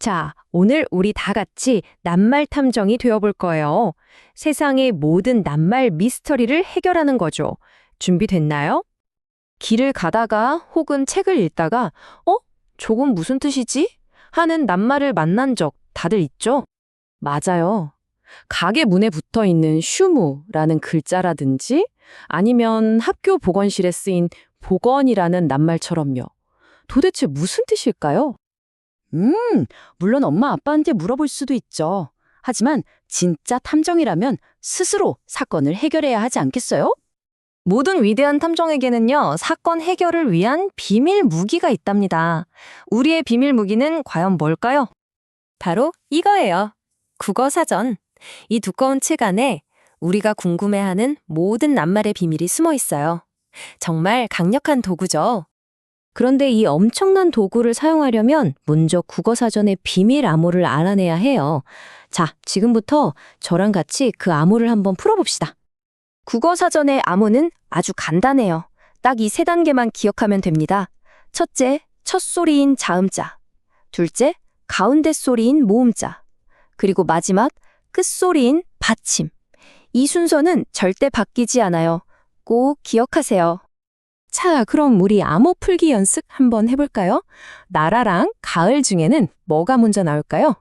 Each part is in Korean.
자, 오늘 우리 다 같이 낱말 탐정이 되어볼 거예요. 세상의 모든 낱말 미스터리를 해결하는 거죠. 준비됐나요? 길을 가다가 혹은 책을 읽다가, 어? 저건 무슨 뜻이지? 하는 낱말을 만난 적 다들 있죠? 맞아요. 가게 문에 붙어 있는 슈무라는 글자라든지 아니면 학교 보건실에 쓰인 보건이라는 낱말처럼요. 도대체 무슨 뜻일까요? 음, 물론 엄마 아빠한테 물어볼 수도 있죠. 하지만 진짜 탐정이라면 스스로 사건을 해결해야 하지 않겠어요? 모든 위대한 탐정에게는요, 사건 해결을 위한 비밀 무기가 있답니다. 우리의 비밀 무기는 과연 뭘까요? 바로 이거예요. 국어 사전. 이 두꺼운 책 안에 우리가 궁금해하는 모든 낱말의 비밀이 숨어 있어요. 정말 강력한 도구죠. 그런데 이 엄청난 도구를 사용하려면 먼저 국어사전의 비밀 암호를 알아내야 해요. 자, 지금부터 저랑 같이 그 암호를 한번 풀어봅시다. 국어사전의 암호는 아주 간단해요. 딱 이 세 단계만 기억하면 됩니다. 첫째, 첫 소리인 자음자. 둘째, 가운데 소리인 모음자. 그리고 마지막, 끝 소리인 받침. 이 순서는 절대 바뀌지 않아요. 꼭 기억하세요. 자, 그럼 우리 암호 풀기 연습 한번 해볼까요? 나라랑 가을 중에는 뭐가 먼저 나올까요?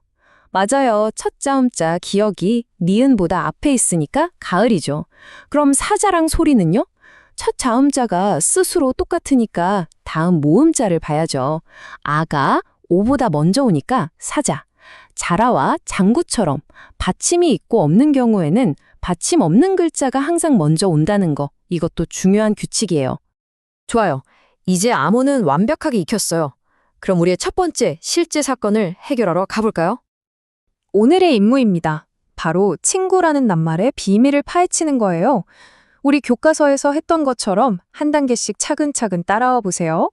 맞아요. 첫 자음자 기억이 니은보다 앞에 있으니까 가을이죠. 그럼 사자랑 소리는요? 첫 자음자가 스스로 똑같으니까 다음 모음자를 봐야죠. 아가 오보다 먼저 오니까 사자. 자라와 장구처럼 받침이 있고 없는 경우에는 받침 없는 글자가 항상 먼저 온다는 거. 이것도 중요한 규칙이에요. 좋아요. 이제 암호는 완벽하게 익혔어요. 그럼 우리의 첫 번째 실제 사건을 해결하러 가볼까요? 오늘의 임무입니다. 바로 친구라는 낱말의 비밀을 파헤치는 거예요. 우리 교과서에서 했던 것처럼 한 단계씩 차근차근 따라와 보세요.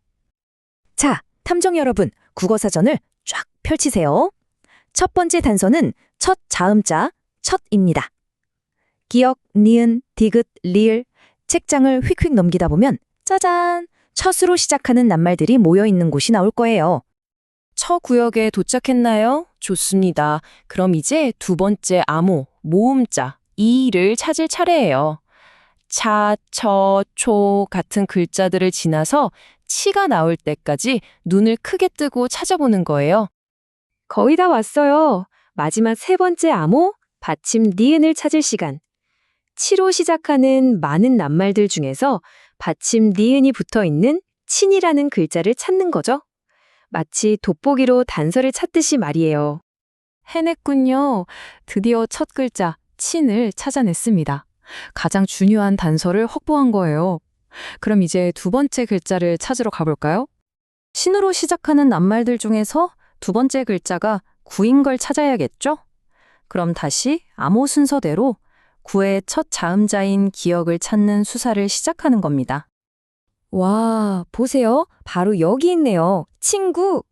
자, 탐정 여러분, 국어사전을 쫙 펼치세요. 첫 번째 단서는 첫 자음자, 첫입니다. 기억, 니은, 디귿, 리을, 책장을 휙휙 넘기다 보면 짜잔! 첫으로 시작하는 낱말들이 모여 있는 곳이 나올 거예요. 처 구역에 도착했나요? 좋습니다. 그럼 이제 두 번째 암호, 모음자, 이를 찾을 차례예요. 차, 처, 초 같은 글자들을 지나서 치가 나올 때까지 눈을 크게 뜨고 찾아보는 거예요. 거의 다 왔어요. 마지막 세 번째 암호, 받침 니은을 찾을 시간. 치로 시작하는 많은 낱말들 중에서 받침 니은이 붙어 있는 친이라는 글자를 찾는 거죠. 마치 돋보기로 단서를 찾듯이 말이에요. 해냈군요. 드디어 첫 글자, 친을 찾아냈습니다. 가장 중요한 단서를 확보한 거예요. 그럼 이제 두 번째 글자를 찾으러 가볼까요? 신으로 시작하는 낱말들 중에서 두 번째 글자가 구인 걸 찾아야겠죠? 그럼 다시 암호 순서대로 구의 첫 자음자인 기억을 찾는 수사를 시작하는 겁니다. 와, 보세요. 바로 여기 있네요. 친구.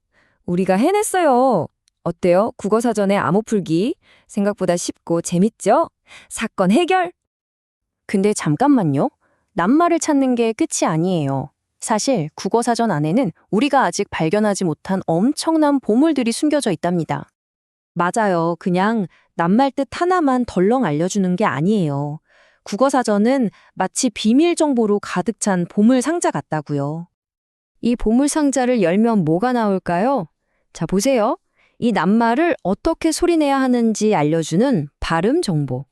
우리가 해냈어요. 어때요? 국어사전의 암호 풀기. 생각보다 쉽고 재밌죠? 사건 해결. 근데 잠깐만요. 낱말을 찾는 게 끝이 아니에요. 사실 국어사전 안에는 우리가 아직 발견하지 못한 엄청난 보물들이 숨겨져 있답니다. 맞아요. 그냥 낱말 뜻 하나만 덜렁 알려주는 게 아니에요. 국어사전은 마치 비밀 정보로 가득 찬 보물 상자 같다고요. 이 보물 상자를 열면 뭐가 나올까요? 자, 보세요. 이 낱말을 어떻게 소리내야 하는지 알려주는 발음 정보.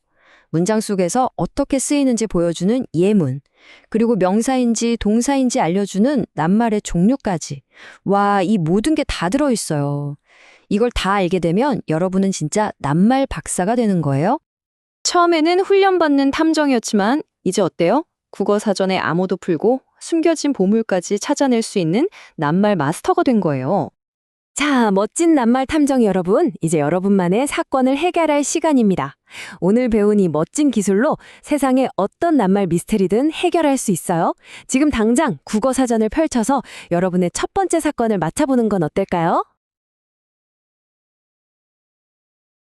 문장 속에서 어떻게 쓰이는지 보여주는 예문. 그리고 명사인지 동사인지 알려주는 낱말의 종류까지. 와, 이 모든 게 다 들어있어요. 이걸 다 알게 되면 여러분은 진짜 낱말 박사가 되는 거예요. 처음에는 훈련받는 탐정이었지만 이제 어때요? 국어 사전에 암호도 풀고 숨겨진 보물까지 찾아낼 수 있는 낱말 마스터가 된 거예요. 자, 멋진 낱말 탐정 여러분, 이제 여러분만의 사건을 해결할 시간입니다. 오늘 배운 이 멋진 기술로 세상의 어떤 낱말 미스테리든 해결할 수 있어요. 지금 당장 국어 사전을 펼쳐서 여러분의 첫 번째 사건을 맞춰보는 건 어떨까요?